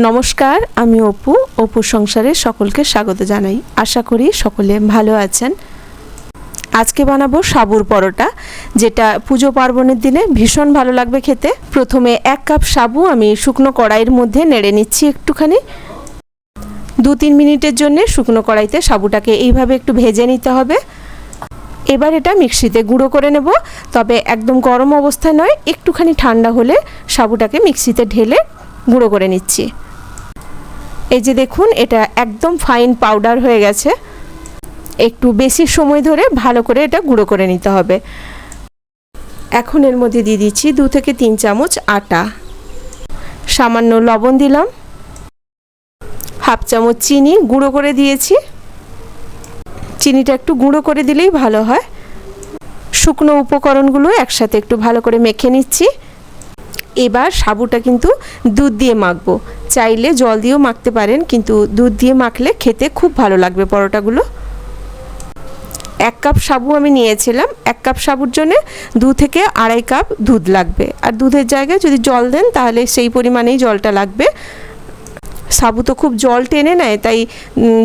নমস্কার, আমি অপু অপু সংসারে সকলকে স্বাগত জানাই। আশা করি সকলে ভালো আছেন। আজকে বানাবো সাবুর পরোটা, যেটা পুজো পার্বণের দিনে ভীষণ ভালো লাগবে খেতে। প্রথমে এক কাপ সাবু আমি শুকনো কড়াইয়ের মধ্যে নেড়ে নিচ্ছি একটুখানি। দু তিন মিনিটের জন্য শুকনো কড়াইতে সাবুটাকে এইভাবে একটু ভেজে নিতে হবে। এবার এটা মিক্সিতে গুঁড়ো করে নেব, তবে একদম গরম অবস্থায় নয়, একটুখানি ঠান্ডা হলে সাবুটাকে মিক্সিতে ঢেলে গুঁড়ো করে নিচ্ছি। এই যে দেখুন, এটা একদম ফাইন পাউডার হয়ে গেছে। একটু বেশি সময় ধরে ভালো করে এটা গুঁড়ো করে নিতে হবে। এখন এর মধ্যে দিয়ে দিচ্ছি দু থেকে তিন চামচ আটা। সামান্য লবণ দিলাম। হাফ চামচ চিনি গুঁড়ো করে দিয়েছি। চিনিটা একটু গুঁড়ো করে দিলেই ভালো হয়। শুকনো উপকরণগুলো একসাথে একটু ভালো করে মেখে নিচ্ছি। এবার সাবুটা কিন্তু দুধ দিয়ে মাখবো। চাইলে জল দিয়েও মাখতে পারেন, কিন্তু দুধ দিয়ে মাখলে খেতে খুব ভালো লাগবে পরোটাগুলো। এক কাপ সাবু আমি নিয়েছিলাম। এক কাপ সাবুর জন্য দু থেকে আড়াই কাপ দুধ লাগবে। আর দুধের জায়গায় যদি জল দেন, তাহলে সেই পরিমাণেই জলটা লাগবে। সাবু তো খুব জল টেনে নেয়, তাই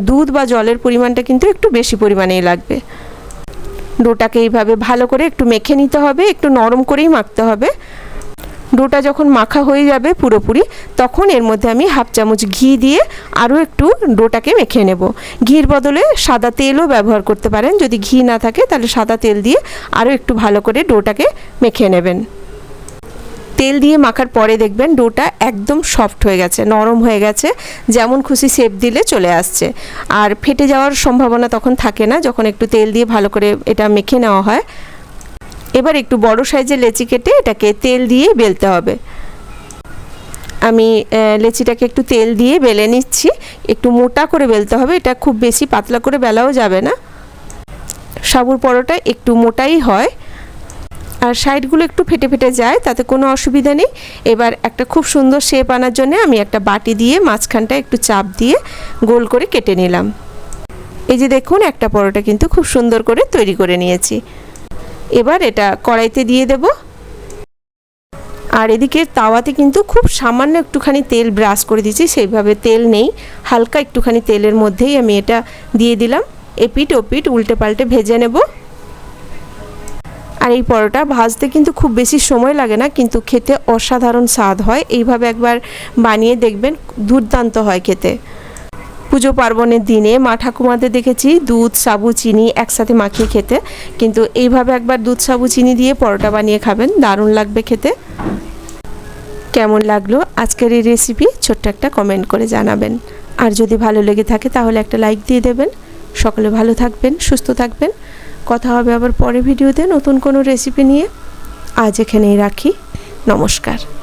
দুধ বা জলের পরিমাণটা কিন্তু একটু বেশি পরিমাণেই লাগবে। ডোটাকে এইভাবে ভালো করে একটু মেখে নিতে হবে, একটু নরম করেই মাখতে হবে। ডোটা যখন মাখা হয়ে যাবে পুরোপুরি, তখন এর মধ্যে আমি হাফ চামচ ঘি দিয়ে আরও একটু ডোটাকে মেখে নেব। ঘির বদলে সাদা তেলও ব্যবহার করতে পারেন। যদি ঘি না থাকে, তাহলে সাদা তেল দিয়ে আরও একটু ভালো করে ডোটাকে মেখে নেবেন। তেল দিয়ে মাখার পরে দেখবেন ডোটা একদম সফট হয়ে গেছে, নরম হয়ে গেছে, যেমন খুশি শেপ দিলে চলে আসছে। আর ফেটে যাওয়ার সম্ভাবনা তখন থাকে না, যখন একটু তেল দিয়ে ভালো করে এটা মেখে নেওয়া হয়। এবার একটু বড় সাইজের লেচি কেটে এটাকে তেল দিয়ে বেলতে হবে। আমি লেচিটাকে একটু তেল দিয়ে বেলে নিচ্ছি। একটু মোটা করে বেলতে হবে, এটা খুব বেশি পাতলা করে বেলাও যাবে না। সাবুর পরোটা একটু মোটাই হয়। আর সাইডগুলো একটু ফেটে ফেটে যায়, তাতে কোনো অসুবিধা নেই। এবার একটা খুব সুন্দর শেপ আনার জন্য আমি একটা বাটি দিয়ে মাঝখানটা একটু চাপ দিয়ে গোল করে কেটে নিলাম। এই যে দেখুন, একটা পরোটা কিন্তু খুব সুন্দর করে তৈরি করে নিয়েছি। এবার এটা কড়াইতে দিয়ে দেব। আর এদিকে তাওয়াতে কিন্তু খুব সামান্য একটুখানি তেল ব্রাশ করে দিয়েছি, সেইভাবে তেল নেই। হালকা একটুখানি তেলের মধ্যেই আমি এটা দিয়ে দিলাম। এপিট ওপিট উল্টে পাল্টে ভেজে নেব। আর এই পরোটা ভাজতে কিন্তু খুব বেশি সময় লাগে না, কিন্তু খেতে অসাধারণ স্বাদ হয়। এইভাবে একবার বানিয়ে দেখবেন, দুর্দান্ত হয় খেতে। পুজো পার্বণের দিনে মা ঠাকুমাদের দেখেছি, দুধ, সাবু, চিনি একসাথে মাখিয়ে খেতে। কিন্তু এইভাবে একবার দুধ, সাবু, চিনি দিয়ে পরোটা বানিয়ে খাবেন, দারুণ লাগবে খেতে। কেমন লাগল আজকের এই রেসিপি ছোট্ট একটা কমেন্ট করে জানাবেন। আর যদি ভালো লেগে থাকে তাহলে একটা লাইক দিয়ে দেবেন। সকলে ভালো থাকবেন, সুস্থ থাকবেন। কথা হবে আবার পরে ভিডিওতে নতুন কোনো রেসিপি নিয়ে। আজ এখানেই রাখি। নমস্কার।